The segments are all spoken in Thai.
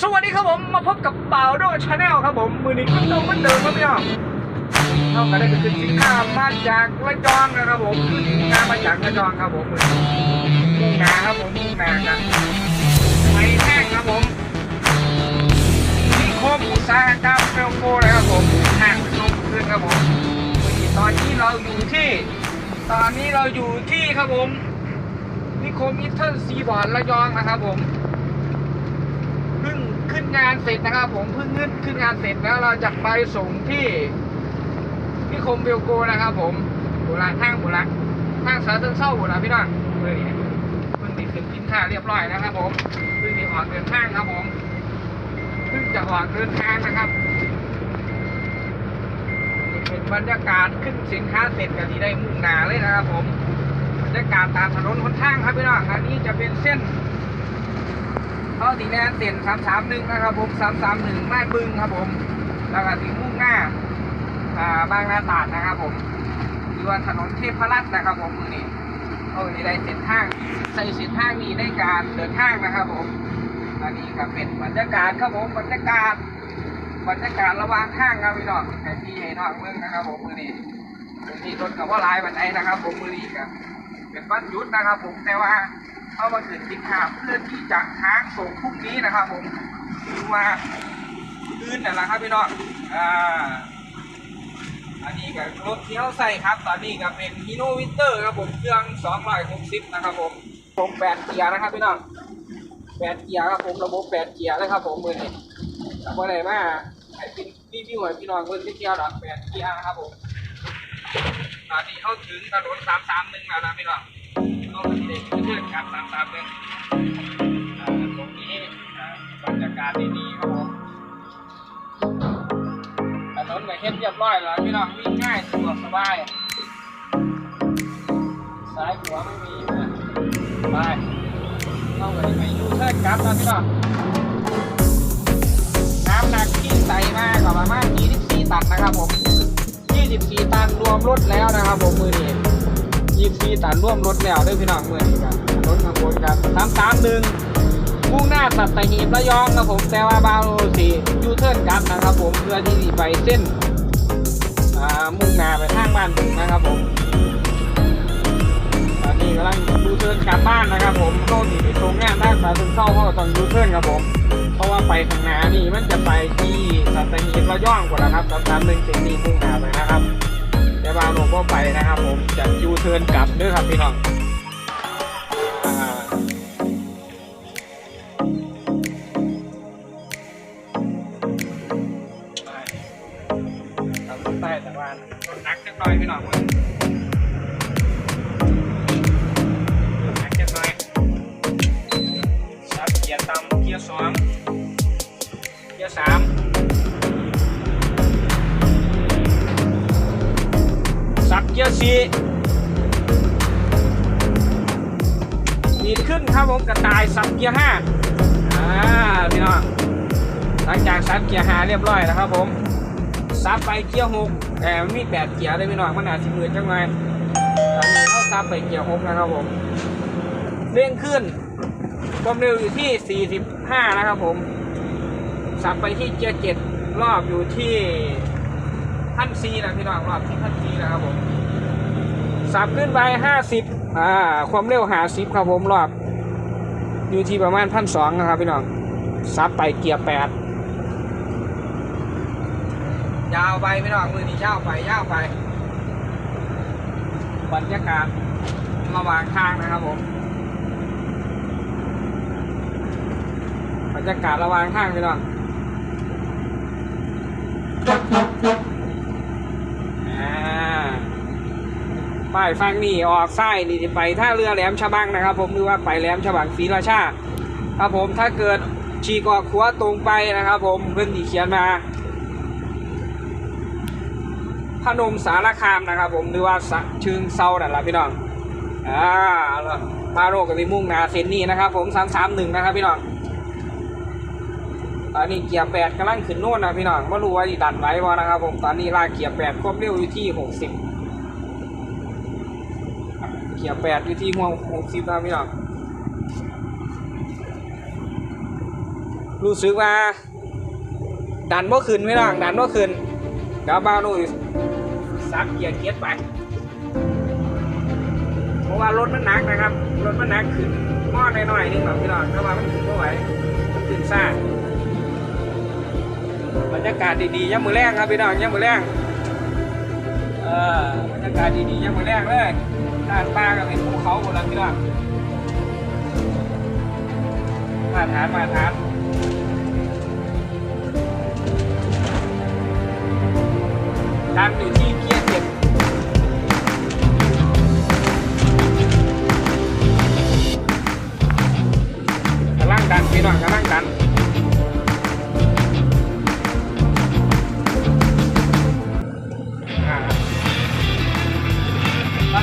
สวัสดีครับผมมาพบกับเป่าโดชาแนลครับผม มือนี้ก็ต้องเหมือนเดิมครับพี่น้องเท่ากันได้ก็คือสินค้ามาจากระยองนะครับผมคือสินค้ามาจากระยองครับผมมือนี้มุ่งนาครับผมมุ่งนากันไม้แห้งครับผมนิคมอุตสาหกรรมเฟลโกเลยครับผมห่างลงคืนครับผมมือนี้ตอนนี้เราอยู่ที่ ตอนนี้เราอยู่ที่ครับผมนิคมอิทเทิลซีบอร์ดระยองนะครับผม ขึ้นงานเสร็จนะครับ ผมเพิ่งขึ้นขึ้นงานเสร็จแล้วเราจะไปส่งที่นิคมเบลโกนะครับผมโบราณทางโบราณทางสาเชิงเศร้าโบราณพี่น้องเมื่อนี้เพิ่งติดขึ้นกินข้าเรียบร้อยนะครับ ผมเพิ่งติดออกเดินทางครับผมเพิ่งจะออกเดินทางนะครับเป็นบรรยากาศขึ้นสินค้าเสร็จกันที่ได้มุ่งหนาเลยนะครับ ผมบรรยากาศตามถนนหนทางครับพี่น้องอันนี้จะเป็นเส้น เขาสีแดงเต็นสามสามหนึ่งนะครับผมสามสามหนึ่งไม้บึงครับผม แล้วก็สีมุ่งหน้าอ่าบางนาตาดนะครับผมอยู่ว่าถนนเทพรัตน์นะครับผมมือนี้เอาในได้เส้นทางใส่เส้นทางนี้ในการเดินทางนะครับผมอันนี้ก็เป็นบรรยากาศครับผมบรรยากาศบรรยากาศระหว่างทางครับพี่น้องให้พี่ให้น้องเมืองนะครับผมมือนี้มือนี้รถกับว่าลายวันไหนนะครับ ผมมือนี้ก็เป็นวันหยุดนะครับ ผมแต่ว่า เอามาขึ้นสินค้าเพื่อที่จะหางส่งพรุ่งนี้นะครับ ผมคือว่าอื่นนั่นแหละครับพี่น้องอ่าอันนี้กับรถที่เขาใส่ครับ ตอนนี้ก็เป็นฮีโนวิเตอร์ครับผมเครื่อง260นะครับ ผมผมแปดเกียร์นะครับพี่น้องแปดเกียร์ครับผมระบบแปดเกียร์เลยครับผมมือนี้แต่ว่อะไรมาให้เป็นรีวิวให้พี่น้องเพิ่นที่เที่ยวดอแปดเกียร์นะครับผมตอนนี้เข้าถึงถนน331แล้วนะพี่น้อง ก็เด็กเพื่อนกันตามตามเรื่องอ่าตรงนี้บรรยากาศดีๆครับผมถนนก็เฮ็ดเรียบร้อยแล้วพี่น้องวิ่งง่ายสะดวกสบายสายหัวไม่มีนะไปเข้าไปไปยูเทิร์นกลับนะพี่น้องน้ำหนักที่ใส่มากกว่าประมาณ24ตันนะครับผม24ตันรวมรถแล้วนะครับผมมือนี้ ยี่สิบตันร่วมรถแล้วด้วยพี่น้องเมื่อนี้ครับรถข้างบนครับสามสามหนึ่งมุ่งหน้าสัตหีบระยองครับผมแต่ว่าบางโลสียูเทิร์นกลับนะครับผมเพื่อที่จะไปเส้นอ่ามุ่งหน้าไปทางบ้านนะครับผมตอนนี้กำลังยูเทิร์นกลับบ้านนะครับ ผมเข้าหนีไปตรงงานทางสาธุเข้าเข้าตองยูเทิร์นครับผม เพราะว่าไปข้างหน้านี่มันจะไปที่สัตหีบระยองกว่านะครับสามสามหนึ่งเจ็ดนี่มุ่งหน้าไปนะครับ บาลงพ่อไปนะครับผมจะยูเทิร์นกลับด้วยครับพี่น้องไปทำรถใต้แต่ว่ารถนักจักหน่อยพี่น้องมึงรถหนักจักหน่อยซับเกียร์ต่ำเกียร์สองเกียร์สาม ปีดีดขึ้นครับผมกระต่ายสับเกียร์ห้าอ่าพี่น้องหลังจากสับเกียร์ห้าเรียบร้อยแล้วครับผมสับไปเกียร์หกแต่มันมีแปดเกียร์เลยพี่น้องมันอาจจะมือจังไงตอนนี้เขาสับไปเกียร์หกนะครับผมเร่งขึ้นความเร็วอยู่ที่ 45 นะครับผม สับไปที่เกียร์เจ็ดรอบอยู่ที่พันซีนะพี่น้องรอบที่พันซีนะครับผม สับขึ้นไปห้าสิบอ่าความเร็วหาสิบครับผมรอบ อยู่ที่ประมาณพันสองนะครับพี่น้องสับไปเกียร์แปดยาวไปพี่น้องมือนี้ยาวไปยาวไป บรรยากาศระหว่างทางนะครับผมบรรยากาศระหว่างทางพี่น้อง อ่า ป้ายฟังนี่ออกซ้ายนี่ไปท่าเรือแหลมฉบังนะครับ ผมหรือว่าไปแหลมฉบังศรีราชาครับผมถ้าเกิดฉีกออกขวาตรงไปนะครับ ผมเพื่อนที่เขียนมาพนมสารคามนะครับ ผมหรือว่าสะชึงเซานั่นละพี่น้องอ่าแล้วพาโรกับไปมุ่งนาเซนนี่นะครับ ผมสามสามหนึ่งนะครับพี่น้องตอนนี้เกียร์แปดกำลังขึ้นโน่นนะพี่น้องไม่รู้ว่าดันไว้บ่นะครับ ผมตอนนี้ลากเกียร์แปดความเร็วอยู่ที่หกสิบ เกียร์แปดอยู่ที่ห่วงหกสิบนะพี่น้องรู้สึกว่าดันบ่ขึ้นไม่น้องดันบ่ขึ้นเดี๋ยวบ้านู่นซับเกียร์เกียร์ไป เพราะว่ารถมันหนักนะครับรถมันหนักขึ้นม้อหน่อยๆนึงหรอกพี่น้องถ้าว่ามันขึ้นไม่ไหวขึ้นซ่าบรรยากาศดีๆย่ำมือแรงครับพี่น้องย่ำมือแรงเออบรรยากาศดีๆย่ำมือแรงเลย ด้านป้าก็เป็นภูเขาหมดแล้วพี่น้องมาทานมาทานดันอยู่ที่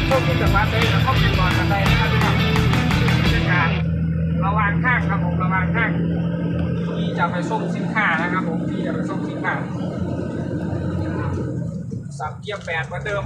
ตอนช่วกที่จะมาเลยแล้วก็เป็นบอลกันได้นะครับพี่น้องบรรยาการระวังข้างครับผมระวังข้างที่จะไปส่งสินค้านะครับผมที่จะไปส่งสินค้าสับเกียร์แปดเหมือนเดิม